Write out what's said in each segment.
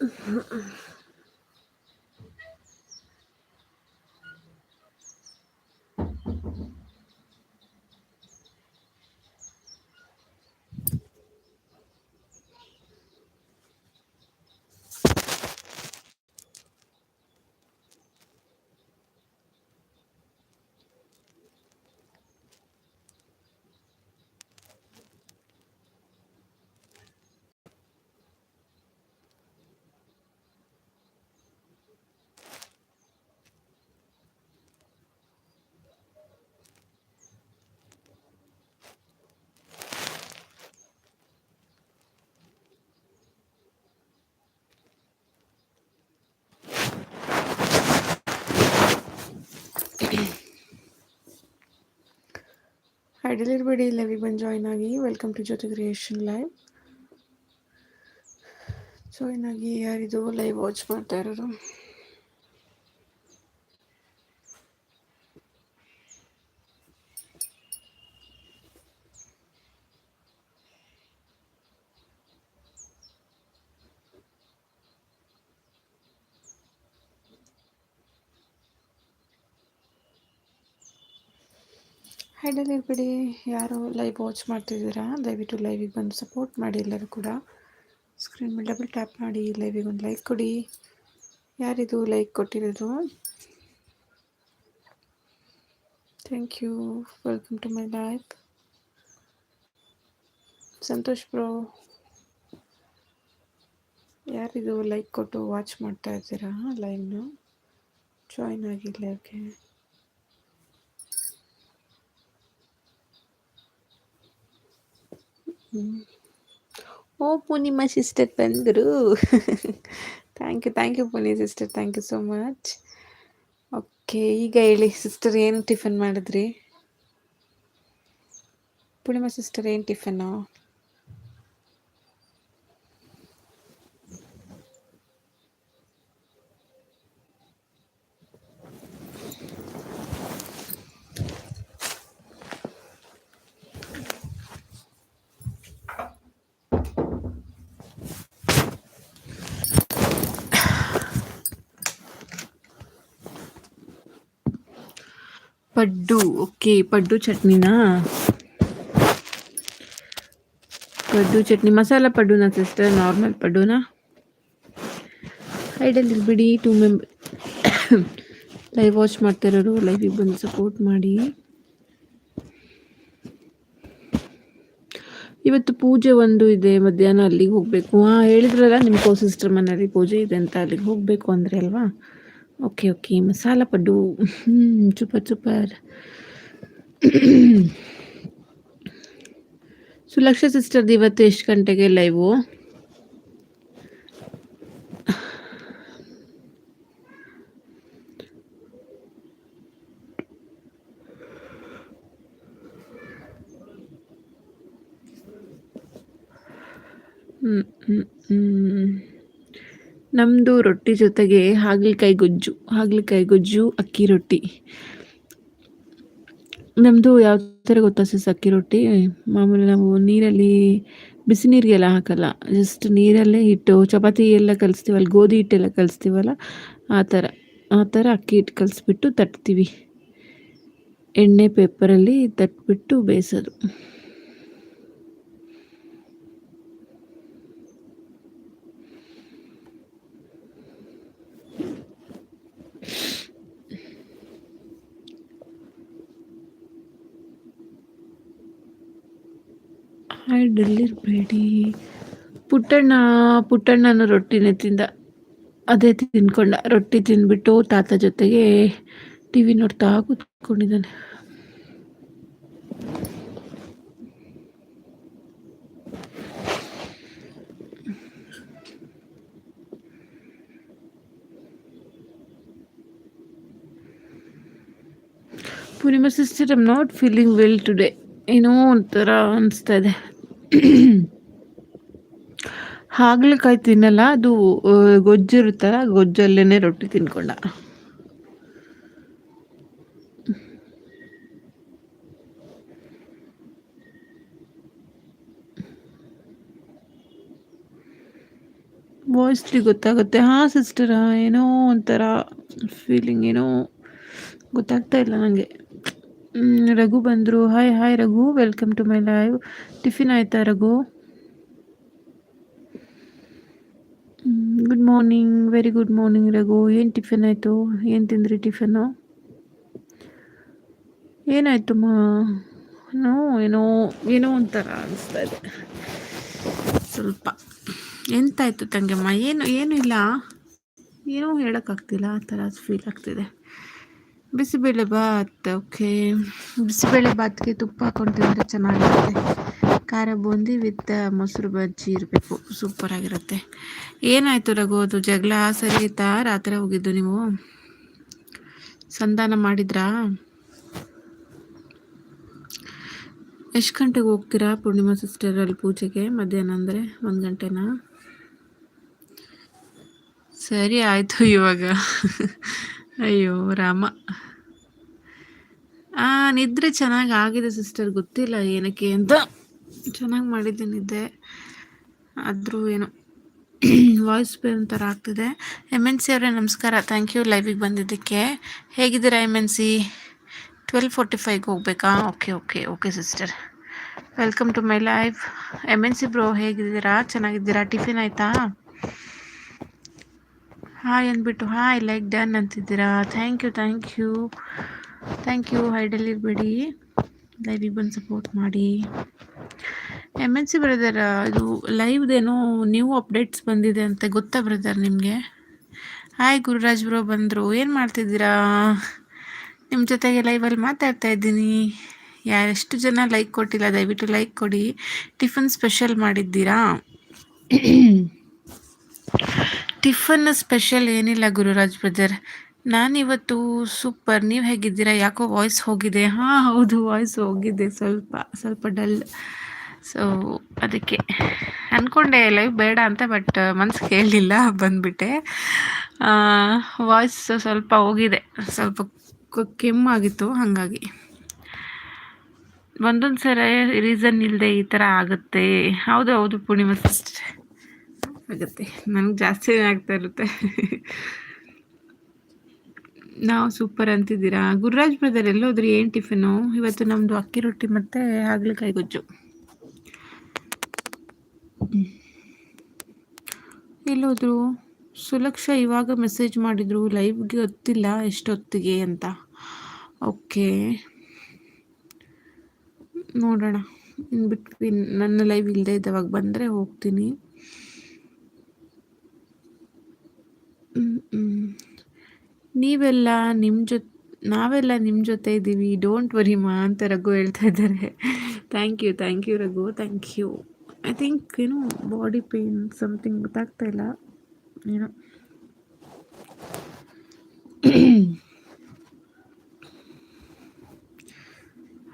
嗯 ಅಡಿಲಿರ್ಬೇಡಿ ಲೈವಿಗೆ ಬಂದು ಜಾಯ್ನ್ ಆಗಿ. Welcome to Jyoti creation live join ಆಗಿ ಯಾರಿದು ಲೈವ್ ವಾಚ್ ಮಾಡ್ತಾ ಇರೋದು ಹೈಡಲ್ಲಿ ಇರಬೇಡಿ ಯಾರು ಲೈವ್ ವಾಚ್ ಮಾಡ್ತಿದ್ದೀರಾ? ದಯವಿಟ್ಟು ಲೈವಿಗೆ ಬಂದು ಸಪೋರ್ಟ್ ಮಾಡಿ ಎಲ್ಲರೂ ಕೂಡ. ಸ್ಕ್ರೀನ್ ಮೇಲೆ ಡಬಲ್ ಟ್ಯಾಪ್ ಮಾಡಿ ಲೈವಿಗೆ ಒಂದು ಲೈಕ್ ಕೊಡಿ. ಯಾರಿದು ಲೈಕ್ ಕೊಟ್ಟಿರೋದು? Thank you welcome to my life Santosh bro ಯಾರಿದು ಲೈಕ್ ಕೊಟ್ಟು ವಾಚ್ ಮಾಡ್ತಾ ಇದ್ದೀರಾ ಲೈವ್ನು ಜಾಯ್ನ್ ಆಗಿ ಲೈವ್ಗೆ ಓ ಪೂರ್ಣಿಮಾ ಸಿಸ್ಟರ್ ಬಂದರು thank you thank you Poorni sister thank you so much okay ಈಗ ಹೇಳಿ ಸಿಸ್ಟರ್ ಏನು ಟಿಫನ್ ಮಾಡಿದ್ರಿ? ಪೂರ್ಣಿಮಾ ಸಿಸ್ಟರ್ ಏನು ಟಿಫನ್ನು ಪಡ್ಡು ಓಕೆ ಪಡ್ಡು ಚಟ್ನಿನಾ? ಪಡ್ಡು ಚಟ್ನಿ, ಮಸಾಲ ಪಡ್ಡುನಾ ಸಿಸ್ಟರ್ ನಾರ್ಮಲ್ ಪಡ್ಡುನಾ? ಹೈಡಲ್ಲಿ ಬಿಡಿ ಟೂ ಮೆಂಬರ್ ಲೈವ್ ವಾಚ್ ಮಾಡ್ತಿರೋರು ಲೈವಿಗೆ ಬಂದು ಸಪೋರ್ಟ್ ಮಾಡಿ. ಇವತ್ತು ಪೂಜೆ ಒಂದು ಇದೆ, ಮಧ್ಯಾಹ್ನ ಅಲ್ಲಿಗೆ ಹೋಗಬೇಕು. ಹಾಂ, ಹೇಳಿದ್ರಲ್ಲ ನಿಮ್ಮ ಕೋ ಸಿಸ್ಟರ್ ಮನೇಲಿ ಪೂಜೆ ಇದೆ ಅಂತ, ಅಲ್ಲಿಗೆ ಹೋಗಬೇಕು ಅಂದರೆ ಅಲ್ವಾ? ಓಕೆ ಓಕೆ ಮಸಾಲ ಪಡ್ಡು ಸೂಪರ್ ಸೂಪರ್ ಸುಲಕ್ಷ ಸಿಸ್ಟರ್ದು ಇವತ್ತು ಎಷ್ಟು ಗಂಟೆಗೆ ಲೈವು ಹ್ಞೂ ಹ್ಞೂ ಹ್ಞೂ ನಮ್ಮದು ರೊಟ್ಟಿ ಜೊತೆಗೆ ಹಾಗಲಕಾಯಿ ಗೊಜ್ಜು ಹಾಗಲಕಾಯಿ ಗೊಜ್ಜು, ಅಕ್ಕಿ ರೊಟ್ಟಿ. ನಮ್ಮದು ಯಾವ ಥರ ಗೊತ್ತಾ ಸಿಸ್ ಅಕ್ಕಿ ರೊಟ್ಟಿ? ಮಾಮೂಲಿ ನಾವು ನೀರಲ್ಲಿ ಬಿಸಿ ನೀರಿಗೆಲ್ಲ ಹಾಕಲ್ಲ ಜಸ್ಟ್ ನೀರಲ್ಲೇ ಹಿಟ್ಟು, ಚಪಾತಿ ಎಲ್ಲ ಕಲಿಸ್ತೀವಲ್ಲ, ಗೋಧಿ ಹಿಟ್ಟೆಲ್ಲ ಕಲಿಸ್ತೀವಲ್ಲ, ಆ ಥರ ಆ ಥರ ಅಕ್ಕಿ ಹಿಟ್ಟು ಕಲಿಸ್ಬಿಟ್ಟು ತಟ್ತೀವಿ. ಎಣ್ಣೆ ಪೇಪರಲ್ಲಿ ತಟ್ಬಿಟ್ಟು ಬೇಯಿಸೋದು. ಹೈಡಲ್ಲಿರಬೇಡಿ ಪುಟ್ಟಣ್ಣ, ಪುಟ್ಟಣ್ಣನ ರೊಟ್ಟಿನೇ ತಿಂದ. ಅದೇ ತಿನ್ಕೊಂಡ. ರೊಟ್ಟಿ ತಿಂದ್ಬಿಟ್ಟು ತಾತ ಜೊತೆಗೆ ಟಿ ವಿ ನೋಡ್ತಾ ಕೂತ್ಕೊಂಡಿದ್ದಾನೆ. Poornima sister I'm not feeling well today ಏನೋ ಒಂಥರ ಅನಿಸ್ತಾ ಇದೆ. ಹಾಗಲಕಾಯಿ ತಿನ್ನಲ್ಲ, ಅದು ಗೊಜ್ಜಿರುತ್ತಲ್ಲ ಗೊಜ್ಜಲ್ಲೇ ರೊಟ್ಟಿ ತಿನ್ಕೊಂಡ. ವಾಯ್ಸ್ಲಿ ಗೊತ್ತಾಗುತ್ತೆ. ಹಾಂ ಸಿಸ್ಟರ ಏನೋ ಒಂಥರ ಫೀಲಿಂಗ್ ಏನೋ ಗೊತ್ತಾಗ್ತಾ ಇಲ್ಲ ನನಗೆ ರಘು ಬಂದರು. Hi hi Raghu. Welcome to my live tiffin ಆಯ್ತಾ Raghu? Good morning very good morning Raghu. ಏನು ಟಿಫಿನ್ ಆಯಿತು? ಏನು ತಿಂದ್ರಿ ಟಿಫಿನ್ನು ಏನಾಯಿತು ಮಾ? ಏನೋ ಏನೋ ಒಂಥರ ಅನಿಸ್ತಾ ಇದೆ. ಸ್ವಲ್ಪ. ಎಂತಾಯ್ತು ತಂಗಮ್ಮ? ಏನು, ಏನೂ ಇಲ್ಲ? ಏನೂ ಹೇಳೋಕ್ಕಾಗ್ತಿಲ್ಲ. ಆ ಥರ ಫೀಲ್ ಆಗ್ತಿದೆ. ಬಿಸಿಬೇಳೆ ಬಾತ್ ಓಕೆ ಬಿಸಿಬೇಳೆ ಬಾತ್ಗೆ ತುಪ್ಪ ಹಾಕೊಂಡು ತಿಂದರೆ ಚೆನ್ನಾಗಿರುತ್ತೆ. ಖಾರ ಬೂಂದಿ ವಿತ್ ಮೊಸರು ಬಜ್ಜಿ ಇರಬೇಕು. ಸೂಪರಾಗಿರುತ್ತೆ ಏನಾಯಿತು ರಘು, ಅದು ಜಗಳ ಸರಿ ಆಯ್ತಾ? ರಾತ್ರಿ ಹೋಗಿದ್ದು ನೀವು? ಸಂಧಾನ ಮಾಡಿದ್ರಾ? ಎಷ್ಟು ಗಂಟೆಗೆ ಹೋಗ್ತೀರಾ ಪೂರ್ಣಿಮಾ ಸಿಸ್ಟರಲ್ಲಿ ಪೂಜೆಗೆ? ಮಧ್ಯಾಹ್ನ ಅಂದರೆ ಒಂದು ಗಂಟೆನಾ? ಸರಿ ಆಯಿತು ಇವಾಗ. ಅಯ್ಯೋ, ರಾಮ. ನಿದ್ರೆ ಚೆನ್ನಾಗಿ ಆಗಿದೆ ಸಿಸ್ಟರ್ ಗೊತ್ತಿಲ್ಲ ಏನಕ್ಕೆ ಅಂತ. ಚೆನ್ನಾಗಿ ಮಾಡಿದ್ದೆ ನಿದ್ದೆ. ಆದರೂ ಏನು ವಾಯ್ಸ್ ಬೇರೆ ಥರ ಆಗ್ತಿದೆ. ಎಂ ಎನ್ ಸಿ ಅವರೇ, ನಮಸ್ಕಾರ. ಥ್ಯಾಂಕ್ ಯು ಲೈವಿಗೆ ಬಂದಿದ್ದಕ್ಕೆ. ಹೇಗಿದ್ದೀರಾ M N C twelve forty ಫೈವ್ಗೆ ಹೋಗ್ಬೇಕಾ? Okay okay okay sister welcome to my life M N C bro ಹೇಗಿದ್ದೀರಾ? ಚೆನ್ನಾಗಿದ್ದೀರಾ? ಟಿಫಿನ್ ಆಯಿತಾ? ಹಾಯ್ ಅಂದ್ಬಿಟ್ಟು hi like done ಅಂತಿದ್ದೀರಾ? Thank you thank you thank you ಹೈಡಲ್ಲಿರಬೇಡಿ ಲೈವಿಗೆ ಬಂದು ಸಪೋರ್ಟ್ ಮಾಡಿ. ಎಂ ಎನ್ ಸಿ ಬ್ರದರ್ ಇದು ಲೈವ್ದೇನೋ new updates ಬಂದಿದೆ ಅಂತ ಗೊತ್ತಾ ಬ್ರದರ್ ನಿಮಗೆ? ಹಾಯ್ ಗುರುರಾಜ್ ಬ್ರೋ ಬಂದರು. ಏನು ಮಾಡ್ತಿದ್ದೀರಾ? ನಿಮ್ಮ ಜೊತೆಗೆ ಲೈವಲ್ಲಿ ಮಾತಾಡ್ತಾ ಇದ್ದೀನಿ. ಯಾರೆಷ್ಟು ಜನ ಲೈಕ್ ಕೊಟ್ಟಿಲ್ಲ ದಯವಿಟ್ಟು ಲೈಕ್ ಕೊಡಿ. ಟಿಫನ್ ಸ್ಪೆಷಲ್ ಮಾಡಿದ್ದೀರಾ? ಟಿಫನ್ ಸ್ಪೆಷಲ್ ಏನಿಲ್ಲ ಗುರುರಾಜ್ ಬ್ರದರ್ ನಾನಿವತ್ತು ಸೂಪರ್ ನೀವು ಹೇಗಿದ್ದೀರಾ? ಯಾಕೋ ವಾಯ್ಸ್ ಹೋಗಿದೆ. ಹಾಂ, ಹೌದು ವಾಯ್ಸ್ ಹೋಗಿದೆ. ಸ್ವಲ್ಪ ಸ್ವಲ್ಪ ಡಲ್ ಸೊ ಅದಕ್ಕೆ ಅಂದ್ಕೊಂಡೆ ಲೈವ್ ಬೇಡ ಅಂತ ಬಟ್ ಮನ್ಸು ಕೇಳಲಿಲ್ಲ ಬಂದುಬಿಟ್ಟೆ. ವಾಯ್ಸ್ ಸ್ವಲ್ಪ ಹೋಗಿದೆ. ಸ್ವಲ್ಪ ಕೆಮ್ಮಾಗಿತ್ತು, ಹಾಗಾಗಿ. ಒಂದೊಂದು ಸಲ ರೀಸನ್ ಇಲ್ಲದೆ ಈ ಥರ ಆಗುತ್ತೆ. ಹೌದು ಹೌದು ಪೂರ್ಣಿಮಾ ಸಿಸ್ಟರ್. ಆಗುತ್ತೆ. ನನಗೆ ಜಾಸ್ತಿ ಆಗ್ತಾ ಇರುತ್ತೆ. ನಾವು ಸೂಪರ್ ಅಂತಿದ್ದೀರಾ? ಗುರುರಾಜ್ ಬ್ರದರ್ ಎಲ್ಲೋದ್ರಿ ಏನು ಟಿಫಿನು ಇವತ್ತು ನಮ್ಮದು ಅಕ್ಕಿ ರೊಟ್ಟಿ ಮತ್ತು ಹಾಗಲಕಾಯಿ ಗೊಜ್ಜು. ಎಲ್ಲೋದ್ರು? ಸುಲಕ್ಷ ಇವಾಗ ಮೆಸೇಜ್ ಮಾಡಿದರು ಲೈವ್ಗೆ ಗೊತ್ತಿಲ್ಲ ಎಷ್ಟೊತ್ತಿಗೆ ಅಂತ. ಓಕೆ ನೋಡೋಣ. ಇನ್ ಬಿಟ್ವೀನ್ ನನ್ನ ಲೈವ್ ಇಲ್ಲದೆ ಇದ್ದವಾಗ ಬಂದರೆ ಹೋಗ್ತೀನಿ. ನೀವೆಲ್ಲ ನಿಮ್ಮ ಜೊತೆ ನಾವೆಲ್ಲ ನಿಮ್ಮ ಜೊತೆ ಇದ್ದೀವಿ ಡೋಂಟ್ ವರಿ ಮಾ ಅಂತ ರಘು ಹೇಳ್ತಾ ಇದ್ದಾರೆ. Thank you thank you Raghu thank you I think ಏನು ಬಾಡಿ ಪೇನ್ ಸಮಥಿಂಗ್ ಗೊತ್ತಾಗ್ತಾ ಇಲ್ಲ. ಏನೋ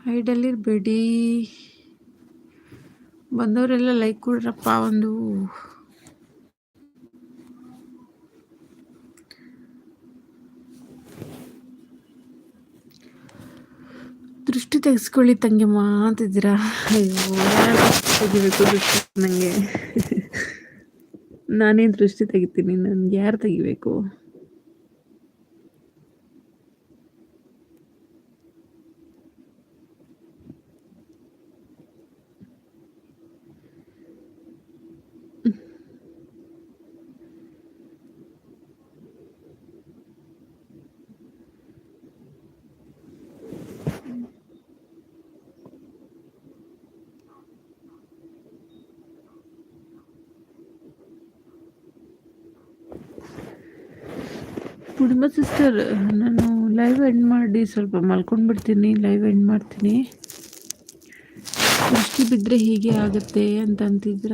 ಹೈಡಲ್ಲಿರಬೇಡಿ ಬಂದವರೆಲ್ಲ ಲೈಕ್ ಕೊಡ್ರಪ್ಪ ಒಂದು ದೃಷ್ಟಿ ತೆಗೆಸ್ಕೊಳ್ಳಿ ತಂಗಿ ಅಂತಿದ್ದೀರಾ? ಅಯ್ಯೋ ತೆಗಿಬೇಕು ನನಗೆ ನಾನೇ ದೃಷ್ಟಿ ತೆಗಿತೀನಿ? ನನ್ಗೆ ಯಾರು ತೆಗಿಬೇಕು? ಕುಟುಂಬ ಸಿಸ್ಟರ್ ನಾನು ಲೈವ್ ಎಂಡ್ ಮಾಡಿ ಸ್ವಲ್ಪ ಮಲ್ಕೊಂಡ್ಬಿಡ್ತೀನಿ ಲೈವ್ ಎಂಡ್ ಮಾಡ್ತೀನಿ. ದೃಷ್ಟಿ ಬಿದ್ದರೆ ಹೀಗೆ ಆಗುತ್ತೆ ಅಂತಂತಿದ್ರ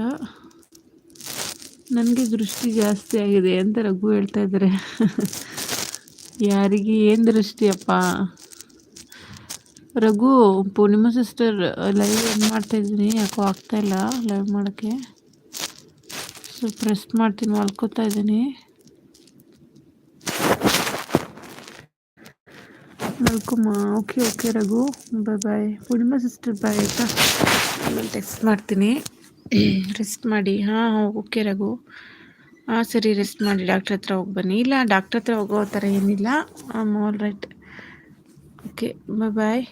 ನನಗೆ ದೃಷ್ಟಿ ಜಾಸ್ತಿ ಆಗಿದೆ ಅಂತ ರಘು ಹೇಳ್ತಾ ಇದ್ದಾರೆ ಯಾರಿಗೆ ಏನು ದೃಷ್ಟಿಯಪ್ಪ Raghu, Poornima sister live end ಮಾಡ್ತಾಯಿದ್ದೀನಿ ಯಾಕೋ ಆಗ್ತಾಯಿಲ್ಲ ಲೈವ್ ಮಾಡೋಕ್ಕೆ. ಸ್ವಲ್ಪ ಪ್ರೆಸ್ ಮಾಡ್ತೀನಿ, ಮಲ್ಕೋತಾ ಇದ್ದೀನಿ. ಮಲ್ಕೊಮ್ಮ okay okay Raghu bye bye Poornima sister bye ಆಯಿತಾ? ನಾನು ಟೆಕ್ಸ್ಟ್ ಮಾಡ್ತೀನಿ. ರೆಸ್ಟ್ ಮಾಡಿ. ಹಾಂ ಓಕೆ ರಘು. ಹಾಂ ಸರಿ ರೆಸ್ಟ್ ಮಾಡಿ. ಡಾಕ್ಟ್ರ್ ಹತ್ರ ಹೋಗಿ ಬನ್ನಿ. ಇಲ್ಲ ಡಾಕ್ಟ್ರ್ ಹತ್ರ ಹೋಗೋ ಥರ ಏನಿಲ್ಲ. Am all right okay bye bye